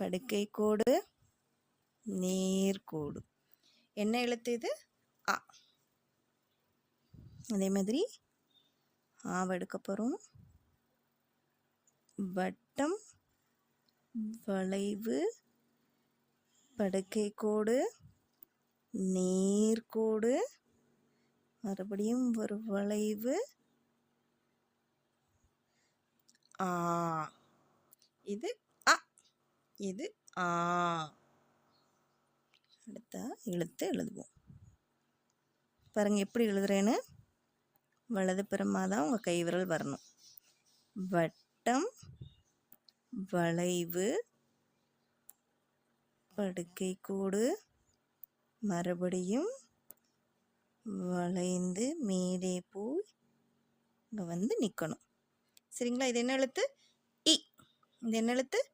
படுக்கை கோடு நேர்கோடு என்ன எழுத்து இது? ஆ அதே மாதிரி ஆவெடுக்க போகிறோம் வட்டம் வளைவு படுக்கை கோடு நேர்கோடு மறுபடியும் ஒரு வளைவு. ஆ. இது இது ஆ. அடுத்த எழுத்து எழுதுவோம். பாருங்கள் எப்படி எழுதுறேன்னு? வலது புறமாக தான் உங்கள் கை விரல் வரணும். வட்டம் வளைவு படுக்கை கூடு மறுபடியும் வளைந்து மேலே போய் இங்கே வந்து நிற்கணும் சரிங்களா? இது என்ன எழுத்து? இ. இது என்ன எழுத்து?